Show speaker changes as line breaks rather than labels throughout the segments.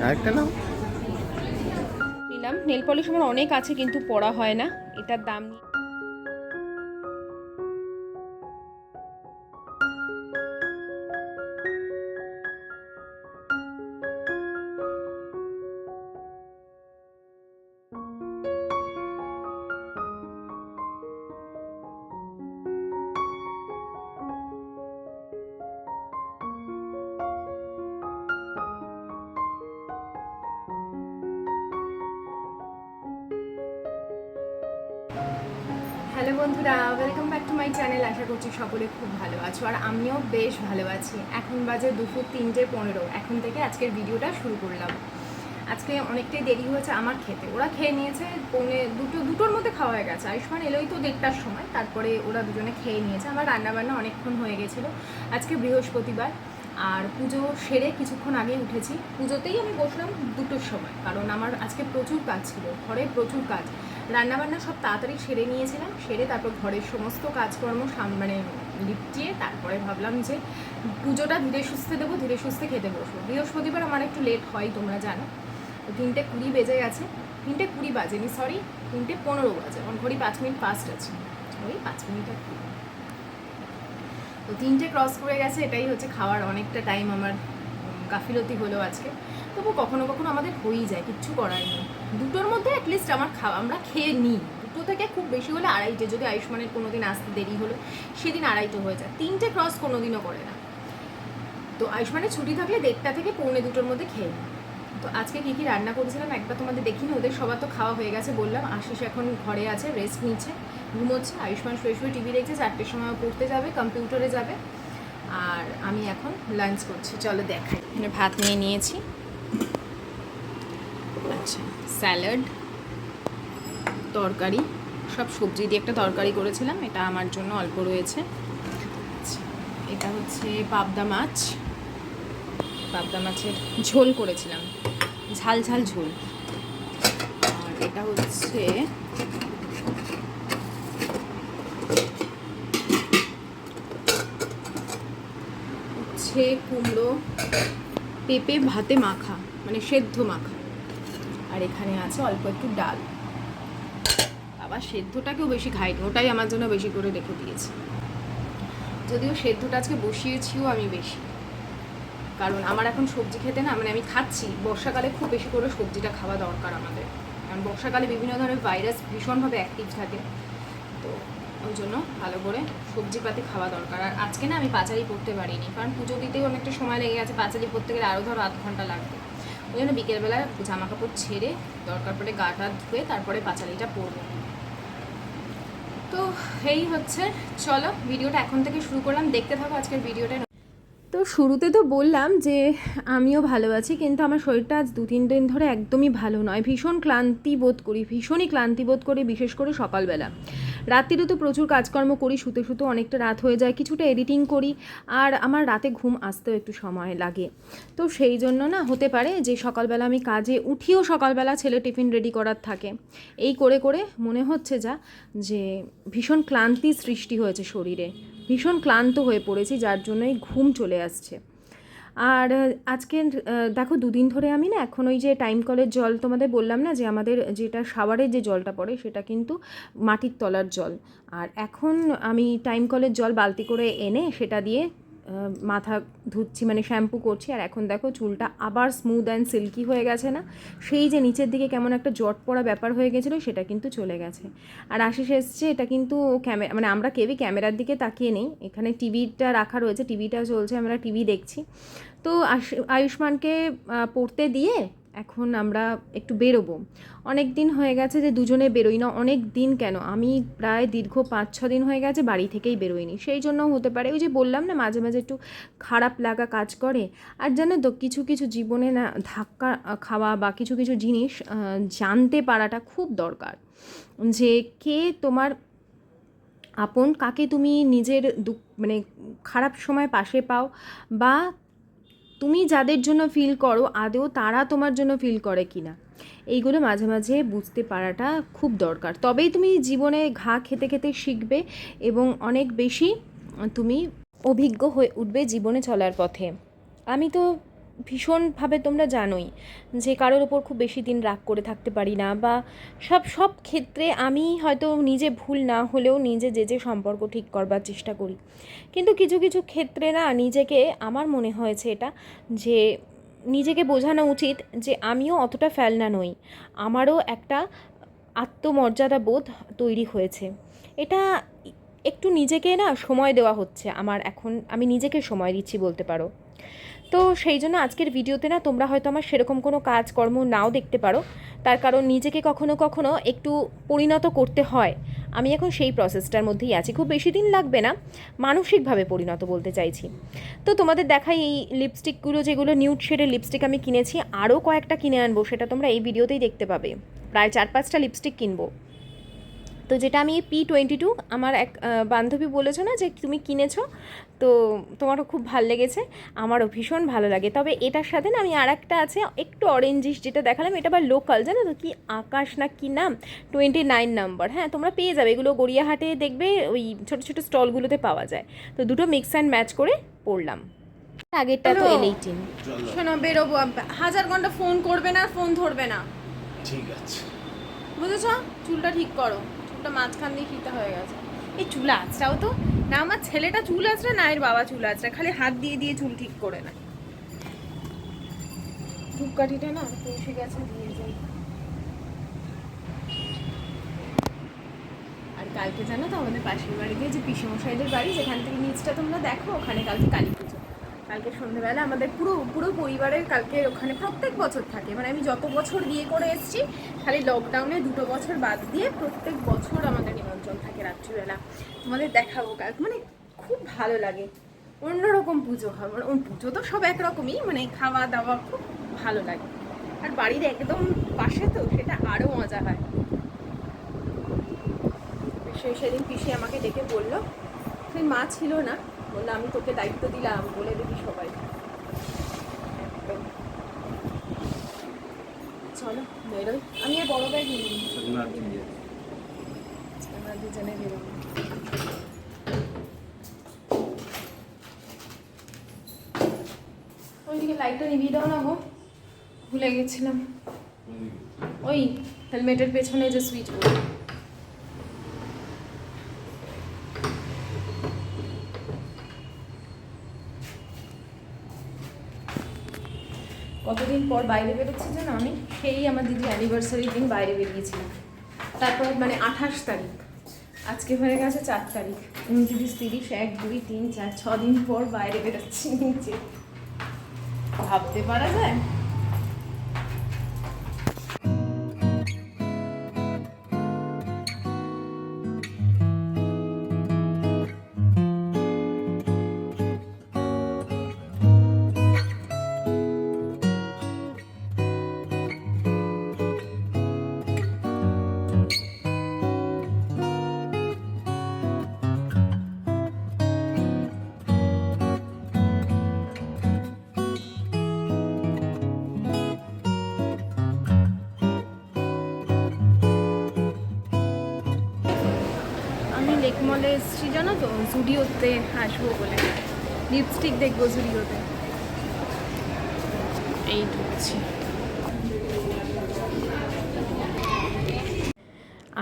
আরেকটা নাও।
নিলাম। Nail polish আমার অনেক আছে কিন্তু পড়া হয় না। এটার দাম বন্ধুরা welcome back to my channel আশা করছি সকলে খুব ভালো আছো, আর আমিও বেশ ভালো আছি। এখন বাজে দুপুর তিনটে পনেরো। এখন থেকে আজকের ভিডিওটা শুরু করলাম। আজকে অনেকটাই দেরি হয়েছে আমার খেতে। ওরা খেয়ে নিয়েছে পৌনে দুটো, দুটোর মধ্যে খাওয়া হয়ে গেছে। আয়ুষ্মান এলোই তো দেড়টার সময়, তারপরে ওরা দুজনে খেয়ে নিয়েছে। আমার রান্নাবান্না অনেকক্ষণ হয়ে গেছিল। আজকে বৃহস্পতিবার, আর পুজো সেরে কিছুক্ষণ আগে উঠেছি। পুজোতেই আমি বসলাম দুটোর সময়, কারণ আমার আজকে প্রচুর কাজ ছিল। ঘরে প্রচুর কাজ। রান্নাবান্না সব তাড়াতাড়ি সেরে নিয়েছিলাম, সেরে তারপর ঘরের সমস্ত কাজকর্ম মানে লিপটিয়ে তারপরে ভাবলাম যে পুজোটা ধীরে সুস্থে দেবো, ধীরে সুস্থে খেতে বসবো। বৃহস্পতিবার আমার একটু লেট হয়, তোমরা জানো। তো তিনটে কুড়ি বেজে গেছে। তিনটে কুড়ি বাজেনি সরি তিনটে পনেরো বাজে। এখন ঘড়ি পাঁচ মিনিট ফাস্ট আছে। ওই পাঁচ মিনিট আর। তো তিনটে ক্রস করে গেছে, এটাই হচ্ছে খাওয়ার অনেকটা টাইম আমার গাফিলতি হলো আজকে। তবু কখনো কখনো আমাদের হয়েই যায়, কিচ্ছু করার নেই। দুটোর মধ্যে অ্যাটলিস্ট আমার খাওয়া, আমরা খেয়ে নিই। দুটো থেকে খুব বেশি হলে আড়াইটে, যদি আয়ুষ্মানের কোনো দিন আসতে দেরি হলো, সেদিন আড়াইটে হয়ে যায়। তিনটে ক্রস কোনো দিনও করে না। তো আয়ুষ্মানের ছুটি থাকলে দেড়টা থেকে পৌনে দুটোর মধ্যে খেয়ে তো আজকে কী কী রান্না করেছিলাম একবার তোমাদের দেখিনি, ওদের সবার তো খাওয়া হয়ে গেছে বললাম। আশিস এখন ঘরে আছে রেস্ট নিচ্ছে, ঘুমোচ্ছে। আয়ুষ্মান শুয়ে শুয়ে টিভি দেখছে, চারটের সময় পড়তে যাবে কম্পিউটারে যাবে। আর আমি এখন লাঞ্চ করছি। চলো দেখাই। ভাত নিয়ে নিয়েছি। আচ্ছা স্যালাড, তরকারি, সব সবজি দিয়ে একটা তরকারি করেছিলাম, এটা আমার জন্য অল্প রয়েছে। এটা হচ্ছে পাবদা মাছ। পাবদা মাছের ঝোল করেছিলাম, ঝাল ঝাল ঝোল। আর এটা হচ্ছে হচ্ছে কুমড়ো, পেঁপে, ভাতে মাখা মানে সেদ্ধ মাখা। আর এখানে আছে অল্প একটু ডাল। বাবা, সেদ্ধটাকেও বেশি খাইনি, ওটাই আমার জন্য বেশি করে রেখে দিয়েছে। যদিও সেদ্ধটা আজকে বসিয়েছিও আমি বেশি। কারণ আমার এখন সবজি খেতে না মানে আমি খাচ্ছি, বর্ষাকালে খুব বেশি করে সবজিটা খাওয়া দরকার আমাদের। কারণ বর্ষাকালে বিভিন্ন ধরনের ভাইরাস ভীষণভাবে অ্যাক্টিভ থাকে। তো ওই জন্য ভালো করে সবজিপাতি খাওয়া দরকার। আর আজকে না আমি পাচারি করতে পারিনি, কারণ পুজো দিতেও অনেকটা সময় লেগে গেছে পাচারি করতে গেলে আরও ধরো আধ ঘণ্টা লাগবে। ওই জন্য বিকেলবেলা জামা কাপড় ছেড়ে দরকার পড়ে গাটা ধুয়ে তারপরে পাঁচালিটা পরবো। তো এই হচ্ছে, চলো, ভিডিওটা এখন থেকে শুরু করলাম। দেখতে থাকো আজকের ভিডিওটা। তো শুরুতে তো বললাম যে আমিও ভালো আছি, কিন্তু আমার শরীরটা আজ দু তিন দিন ধরে একদমই ভালো নয়। ভীষণ ক্লান্তি বোধ করি, ভীষণই ক্লান্তি বোধ করি, বিশেষ করে সকালবেলা। রাত্রিরে তো প্রচুর কাজকর্ম করি, শুতে শুতে অনেকটা রাত হয়ে যায়, কিছুটা এডিটিং করি, আর আমার রাতে ঘুম আসতেও একটু সময় লাগে। তো সেই জন্য না হতে পারে যে সকালবেলা আমি কাজে উঠিও সকালবেলা ছেলে টিফিন রেডি করার থাকে। এই করে করে মনে হচ্ছে যা, যে ভীষণ ক্লান্তি সৃষ্টি হয়েছে শরীরে। ভীষণ ক্লান্ত হয়ে পড়েছি, যার জন্যই ঘুম চলে আসছে। আর আজকে দেখো দুদিন ধরে আমি না এখন ওই যে টাইম কলের জল তোমাদের বললাম না যে আমাদের যেটা শাওয়ারের যে জলটা পড়ে সেটা কিন্তু মাটির তলার জল। আর এখন আমি টাইম কলের জল বালতি করে এনে সেটা দিয়ে মাথা ধুচ্ছি মানে শ্যাম্পু করছি, আর এখন দেখো চুলটা আবার স্মুথ অ্যান্ড সিল্কি হয়ে গেছে না? সেই যে নিচের দিকে কেমন একটা জট পড়া ব্যাপার হয়ে গেছিল, সেটা কিন্তু চলে গেছে। আর আশিস এসছে, এটা কিন্তু ক্যামেরা মানে আমরা কেউই ক্যামেরার দিকে তাকিয়ে নেই। এখানে টিভিটা রাখা রয়েছে টিভিটা চলছে, আমরা টিভি দেখছি। তো আয়ুষ্মানকে পড়তে দিয়ে এখন আমরা একটু বেরোবো। অনেক দিন হয়ে গেছে যে দুজনে বেরোই না, অনেক দিন কেন? আমি প্রায় দীর্ঘ পাঁচ ছ দিন হয়ে গেছে বাড়ি থেকেই বেরোইনি। সেই জন্য হতে পারে ওই যে বললাম না, মাঝে মাঝে একটু খারাপ লাগা কাজ করে। আর জানো তো, কিছু কিছু জীবনে না ধাক্কা খাওয়া বা কিছু কিছু জিনিস জানতে পারাটা খুব দরকার। যে কে তোমার আপন, কাকে তুমি নিজের মানে খারাপ সময় পাশে পাও বা তুমি যাদের জন্য ফিল করো আদেও তারা তোমার জন্য ফিল করে কি না এইগুলো মাঝে মাঝে বুঝতে পারাটা খুব দরকার। তবেই তুমি জীবনে ঘা খেতে খেতে শিখবে এবং অনেক বেশি তুমি অভিজ্ঞ হয়ে উঠবে জীবনে চলার পথে। আমি তো ভীষণভাবে তোমরা জানোই যে কারোর ওপর খুব বেশি দিন রাগ করে থাকতে পারি না বা সব সব ক্ষেত্রে আমি হয়তো নিজে ভুল না হলেও নিজে যে যে সম্পর্ক ঠিক করবার চেষ্টা করি। কিন্তু কিছু কিছু ক্ষেত্রে না নিজেকে, আমার মনে হয়েছে এটা, যে নিজেকে বোঝানো উচিত যে আমিও অতটা ফেলনা নই, আমারও একটা আত্মমর্যাদা বোধ তৈরি হয়েছে। এটা একটু নিজেকে না সময় দেওয়া হচ্ছে আমার এখন, আমি নিজেকে সময় দিচ্ছি বলতে পারো। তো সেই জন্য আজকের ভিডিওতে না তোমরা হয়তো আমার সেরকম কোনো কাজকর্ম নাও দেখতে পারো। তার কারণ নিজেকে কখনো কখনো একটু পরিণত করতে হয়। আমি এখন সেই প্রসেসটার মধ্যেই আছি। খুব বেশি দিন লাগবে না, মানসিকভাবে পরিণত বলতে চাইছি। তো তোমাদের দেখাই এই লিপস্টিকগুলো যেগুলো নিউড শেডের লিপস্টিক আমি কিনেছি, আরও কয়েকটা কিনে আনব, সেটা তোমরা এই ভিডিওতেই দেখতে পাবে। প্রায় চার পাঁচটা লিপস্টিক কিনবো। তো যেটা আমি পি টোয়েন্টি টু আমার এক বান্ধবী বলেছ না যে তুমি কিনেছো তো তোমারও খুব ভালো লেগেছে আমারও ভীষণ ভালো লাগে। তবে এটার সাথে না আমি আর একটা আছে একটু অরেঞ্জিশ যেটা দেখালাম এটা আবার লোকাল জানো তো? কি আকাশ না কি নাম? টোয়েন্টি নাইন নাম্বার হ্যাঁ তোমরা পেয়ে যাবে। এগুলো গড়িয়াহাটে দেখবে ওই ছোটো ছোটো স্টলগুলোতে পাওয়া যায়। তো দুটো মিক্স অ্যান্ড ম্যাচ করে পড়লাম। আগেরটা তো এল এইটিন
শোনো বেরোবো। হাজার ঘণ্টা ফোন করবে না ফোন ধরবে না।
ঠিক আছে।
বুঝেছ? চুলটা ঠিক করো। চুলটা মাঝখান দিয়ে ফিতে হয়ে গেছে। এই চুল আঁচড়াও তো। না, আমার ছেলেটা চুল আঁচড়ে, না এর বাবা চুল আঁচড়ে। খালি হাত দিয়ে দিয়ে চুল ঠিক করে না ধূপকাঠিটা না পৌঁছে গেছে, দিয়ে যাই। আর কালকে জানো তো আমাদের পাশের বাড়ি বাড়িতে যে পিসেমশাইদের বাড়ি, যেখান থেকে নিচটা তোমরা দেখো, ওখানে কালকে কালী পুজো। কালকে সন্ধ্যেবেলা আমাদের পুরো পুরো পরিবারের কালকে ওখানে প্রত্যেক বছর থাকে। মানে আমি যত বছর বিয়ে করে এসেছি, খালি লকডাউনে দুটো বছর বাদ দিয়ে প্রত্যেক বছর আমাদের নিমন্ত্রণ থাকে রাত্রিবেলা। তোমাদের দেখাবো কাল। মানে খুব ভালো লাগে। অন্যরকম পুজো হয়। মানে পুজো তো সব একরকমই। মানে খাওয়া দাওয়া খুব ভালো লাগে। আর বাড়ির একদম পাশে তো, সেটা আরও মজা হয়। সেই সেদিন পিসি আমাকে ডেকে বলল সেই মা ছিল না? বলল আমি তোকে দায়িত্ব দিলাম বলে দিবি সবাই। চলো বেরোই। আমি আর বড় ব্যাগ নিই আমরা দুজনে বেরোবো ওইদিকে লাইটটা নিভিয়ে দাও না গো। ভুলে গেছিলাম। ওই হেলমেটের পেছনে যে সুইচ বোর্ড পর বাইরে বেরোচ্ছি যেন আমি? সেই আমার দিদি অ্যানিভার্সারির দিন বাইরে বেরিয়েছিলাম। তারপর মানে আঠাশ তারিখ। আজকে হয়ে গেছে চার তারিখ। উনত্রিশ, তিরিশ, এক, দুই, তিন, চার, ছ দিন পর বাইরে বেরোচ্ছি নিচে। ভাবতে পারা যায়? মলে এসেছি জানো তো জুডিওতে আসব বলে। লিপস্টিক দেখব জুডিওতে। এই ঢুকছি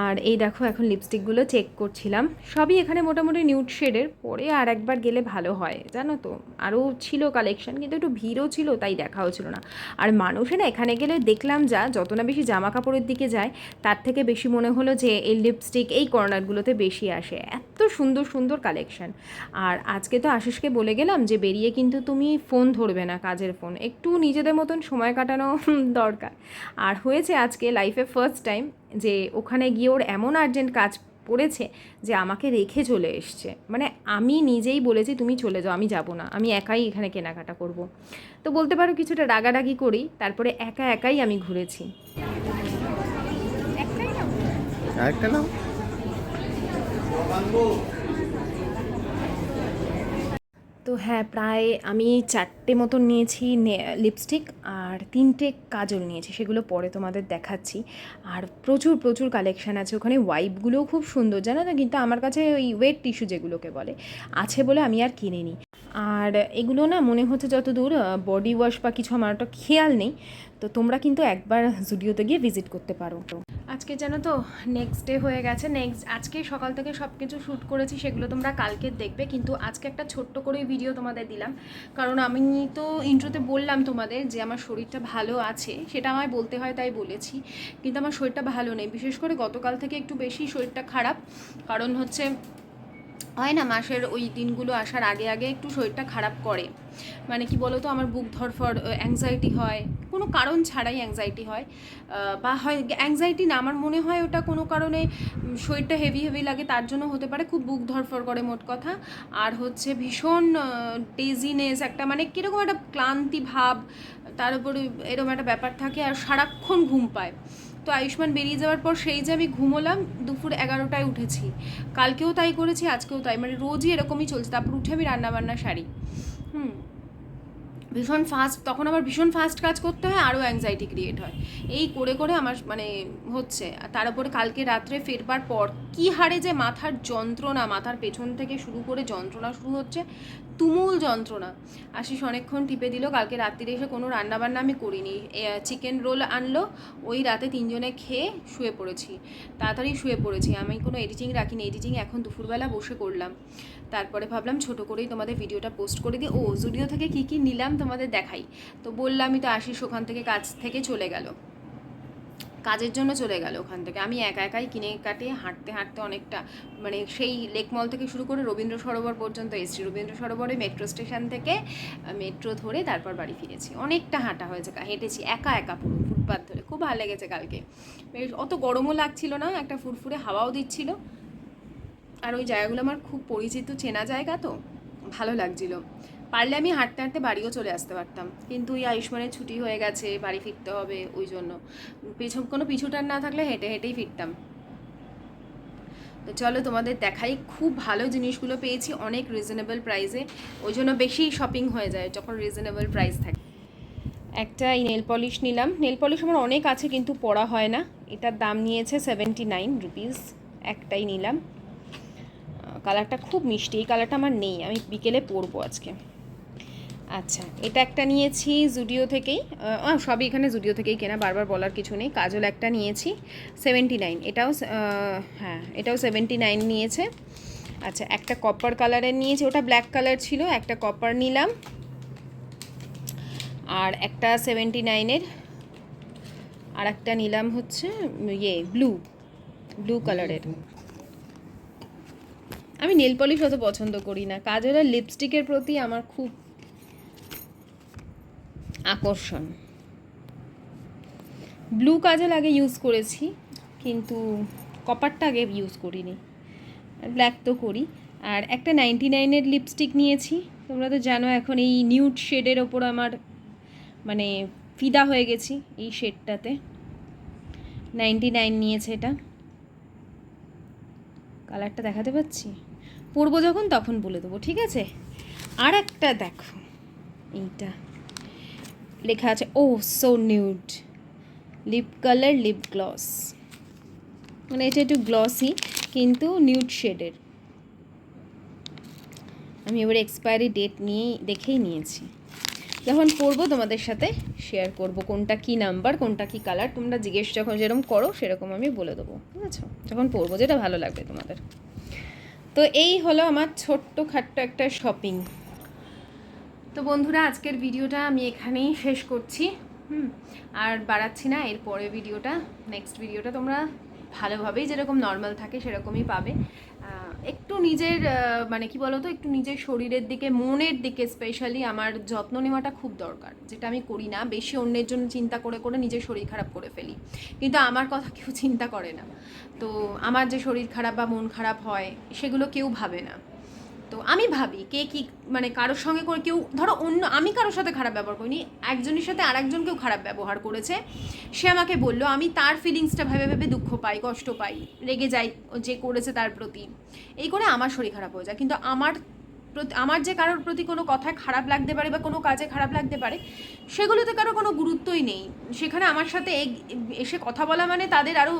আর এই দেখো এখন লিপস্টিকগুলো চেক করছিলাম। সবই এখানে মোটামুটি নিউড শেডের পরে আর একবার গেলে ভালো হয়, জানো তো। আরও ছিল কালেকশন কিন্তু একটু ভিড়ও ছিল, তাই দেখাও ছিল না। আর মানুষে না এখানে গেলে দেখলাম যা, যত না বেশি জামা কাপড়ের দিকে যায়, তার থেকে বেশি মনে হলো যে এই লিপস্টিক এই কর্নারগুলোতে বেশি আসে। এত সুন্দর সুন্দর কালেকশন আর আজকে তো আশিসকে বলে গেলাম যে, বেরিয়ে কিন্তু তুমি ফোন ধরবে না, কাজের ফোন একটু নিজেদের মতন সময় কাটানো দরকার। আর হয়েছে আজকে লাইফে ফার্স্ট টাইম যে ওখানে গিয়ে ওর এমন আর্জেন্ট কাজ পড়েছে যে আমাকে রেখে চলে এসছে। মানে আমি নিজেই বলেছি তুমি চলে যাও আমি যাব না। আমি একাই এখানে কেনাকাটা করব। তো বলতে পারো কিছুটা রাগারাগি করি তারপরে একা একাই আমি ঘুরেছি।
আরেকটা নাও।
তো হ্যাঁ প্রায় আমি চারটে মতন নিয়েছি লিপস্টিক আর তিনটে কাজল নিয়েছি, সেগুলো পরে তোমাদের দেখাচ্ছি। আর প্রচুর প্রচুর কালেকশান আছে, ওখানে ওয়াইপগুলোও খুব সুন্দর, জানো না? কিন্তু আমার কাছে ওই ওয়েট টিস্যু যেগুলোকে বলে, আছে বলে আমি আর কিনিনি। আর এগুলো না মনে হচ্ছে যত দূর বডি ওয়াশ বা কিছু আমার একটা খেয়াল নেই, তো তোমরা কিন্তু একবার জুডিওতে গিয়ে ভিজিট করতে পারো। আজকে জানো তো নেক্সট ডে হয়ে গেছে নেক্সট আজকে সকাল থেকে সব কিছু শ্যুট করেছি, সেগুলো তোমরা কালকে দেখবে, কিন্তু আজকে একটা ছোট্ট করে ভিডিও তোমাদের দিলাম। কারণ আমি তো ইন্ট্রোতে বললাম তোমাদের যে আমার শরীরটা ভালো আছে, সেটা আমায় বলতে হয় তাই বলেছি, কিন্তু আমার শরীরটা ভালো নেই। বিশেষ করে গতকাল থেকে একটু বেশি শরীরটা খারাপ, কারণ হচ্ছে হয় না, মাসের ওই দিনগুলো আসার আগে আগে একটু শরীরটা খারাপ করে। মানে কি বলতো, আমার বুক ধরফর অ্যাংজাইটি হয়। কোনো কারণ ছাড়াই অ্যাংজাইটি হয়। বা হয় অ্যাংজাইটি না, আমার মনে হয় ওটা কোনো কারণে শরীরটা হেভি হেভি লাগে, তার জন্য হতে পারে খুব বুক ধরফর করে মোট কথা। আর হচ্ছে ভীষণ ডেজিনেস একটা মানে কীরকম একটা ক্লান্তি ভাব, তার উপরে এরকম একটা ব্যাপার থাকে, আর সারাক্ষণ ঘুম পায়। তো আয়ুষ্মান বেরিয়ে যাওয়ার পর সেই যে আমি ঘুমোলাম, দুপুর এগারোটায় উঠেছি। কালকেও তাই করেছি, আজকেও তাই। মানে রোজই এরকমই চলছে। তারপর উঠে আমি রান্নাবান্না সারি হুম। ভীষণ ফাস্ট তখন আমার ভীষণ ফাস্ট কাজ করতে হয়, আরও অ্যাংজাইটি ক্রিয়েট হয়। এই করে করে আমার মানে হচ্ছে। আর তার উপরে কালকে রাত্রে ফেরবার পর কি হারে যে মাথার যন্ত্রণা, মাথার পেছন থেকে শুরু করে যন্ত্রণা শুরু হচ্ছে তুমুল যন্ত্রণা। আশিস অনেকক্ষণ টিপে দিল, কালকে রাত্রিরে এসে কোনো রান্নাবান্না আমি করিনি। চিকেন রোল আনলো, ওই রাতে তিনজনে খেয়ে শুয়ে পড়েছি। তাড়াতাড়ি শুয়ে পড়েছি। আমি কোনো এডিটিং রাখিনি। এডিটিং এখন দুপুরবেলা বসে করলাম। তারপরে ভাবলাম ছোট করেই তোমাদের ভিডিওটা পোস্ট করে দিই। ও জুডিও থেকে কী কী নিলাম তোমাদের দেখাই। তো বললামই তো আশিস ওখান থেকে কাজ থেকে চলে গেল। কাজের জন্য চলে গেল ওখান থেকে। আমি একা একাই কিনে কাটিয়ে হাঁটতে হাঁটতে অনেকটা মানে সেই লেক মল থেকে শুরু করে রবীন্দ্র সরোবর পর্যন্ত এসেছি। রবীন্দ্র সরোবরে মেট্রো স্টেশন থেকে মেট্রো ধরে তারপর বাড়ি ফিরেছি। অনেকটা হাঁটা হয়েছে হেঁটেছি একা একা পুরো ফুটপাথ ধরে। খুব ভালো লেগেছে কালকে। বেশ, অত গরমও লাগছিল না, একটা ফুরফুরে হাওয়াও দিচ্ছিল। আর ওই জায়গাগুলো আমার খুব পরিচিত, চেনা জায়গা তো, ভালো লাগছিল। পারলে আমি হাঁটতে হাঁটতে বাড়িও চলে আসতে পারতাম। কিন্তু ওই আয়ুষ্মানের ছুটি হয়ে গেছে, বাড়ি ফিরতে হবে ওই জন্য। পেছন কোনো পিছুটার না থাকলে হেঁটে হেঁটেই ফিরতাম। তো চলো তোমাদের দেখাই, খুব ভালো জিনিসগুলো পেয়েছি, অনেক রিজনেবল প্রাইসে ওই জন্য বেশি শপিং হয়ে যায় যখন রিজনেবল প্রাইস থাকে। একটা এই নেল পলিশ নিলাম। নেল পলিশ আমার অনেক আছে কিন্তু পড়া হয় না। এটার দাম নিয়েছে সেভেন্টি নাইন রুপিস একটাই নিলাম। কালারটা খুব মিষ্টি, এই কালারটা আমার নেই। আমি বিকেলে পরবো আজকে। আচ্ছা এটা একটা নিয়েছি জুডিও থেকেই। সবই এখানে জুডিও থেকেই কেনা, বারবার বলার কিছু নেই। কাজল একটা নিয়েছি সেভেন্টি নাইন এটাও হ্যাঁ এটাও সেভেন্টি নাইন নিয়েছে। আচ্ছা একটা কপার কালারের নিয়েছি, ওটা ব্ল্যাক কালার ছিল, একটা কপার নিলাম। আর একটা সেভেন্টি নাইনের আর একটা নিলাম হচ্ছে ইয়ে ব্লু ব্লু কালারের আমি নেল পলিশ অত পছন্দ করি না। কাজল আর লিপস্টিকের প্রতি আমার খুব আকর্ষণ। ব্লু কাজল আগে ইউজ করেছি, কিন্তু কপারটা আগে ইউজ করিনি। ব্ল্যাক তো করি। আর একটা নাইনটি নাইনের লিপস্টিক নিয়েছি। তোমরা তো জানো এখন এই নিউড শেডের ওপর আমার মানে ফিদা হয়ে গেছি এই শেডটাতে নাইনটি নাইন নিয়েছে এটা। কালারটা দেখাতে পাচ্ছি? পরবো যখন, তখন বলে দেবো, ঠিক আছে? আর একটা দেখো, এইটা। লেখা আছে ও so nude lip colour lip gloss মানে এটা একটু গ্লসি কিন্তু নিউড শেডের আমি এবার এক্সপায়ারি ডেট নিয়ে দেখেই নিয়েছি। যখন পরবো তোমাদের সাথে শেয়ার করব, কোনটা কি নাম্বার কোনটা কি কালার তোমরা জিজ্ঞেস যখন যেরকম করো, সেরকম আমি বলে দেবো, ঠিক আছে? যখন পরবো, যেটা ভালো লাগবে তোমাদের। তো এই হলো আমার ছোট্ট খাট্ট একটা শপিং তো বন্ধুরা, আজকের ভিডিওটা আমি এখানেই শেষ করছি। হুম, আর বাড়াচ্ছি না, এর পরে ভিডিওটা নেক্সট ভিডিওটা তোমরা ভালোভাবেই যেরকম নর্মাল থাকে সেরকমই পাবে। একটু নিজের মানে কি বলতো, একটু নিজের শরীরের দিকে, মনের দিকে স্পেশালি আমার যত্ন নেওয়াটা খুব দরকার। যেটা আমি করি না, বেশি অন্যের জন্য চিন্তা করে করে নিজের শরীর খারাপ করে ফেলি। কিন্তু আমার কথা কেউ চিন্তা করে না। তো আমার যে শরীর খারাপ বা মন খারাপ হয়, সেগুলো কেউ ভাবে না। তো আমি ভাবি কে কি মানে কারোর সঙ্গে করে কেউ, ধরো অন্য, আমি কারোর সাথে খারাপ ব্যবহার করিনি, একজনের সাথে আর একজনকেও খারাপ ব্যবহার করেছে। সে আমাকে বলল, আমি তার ফিলিংসটা ভেবে ভেবে দুঃখ পাই, কষ্ট পাই, রেগে যাই, যে করেছে তার প্রতি। এই করে আমার শরীর খারাপ হয়ে যায়। কিন্তু আমার আমার যে কারোর প্রতি কোনো কথায় খারাপ লাগতে পারে বা কোনো কাজে খারাপ লাগতে পারে, সেগুলোতে কারও কোনো গুরুত্বই নেই। সেখানে আমার সাথে এসে কথা বলা মানে তাদের আরও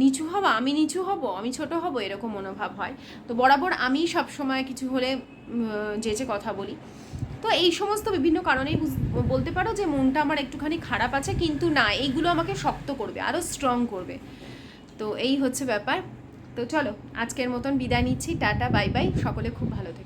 নিচু হওয়া, আমি নিচু হব, আমি ছোট হব এরকম মনোভাব হয়। তো বরাবর আমি সব সময় কিছু হলে যে যে কথা বলি। তো এই সমস্ত বিভিন্ন কারণেই বলতে পারো যে মনটা আমার একটুখানি খারাপ আছে, কিন্তু না, এইগুলো আমাকে শক্ত করবে আরও স্ট্রং করবে। তো এই হচ্ছে ব্যাপার। তো চলো, আজকের মতন বিদায় নিচ্ছি, টাটা বাই বাই সকলে খুব ভালো থেকো।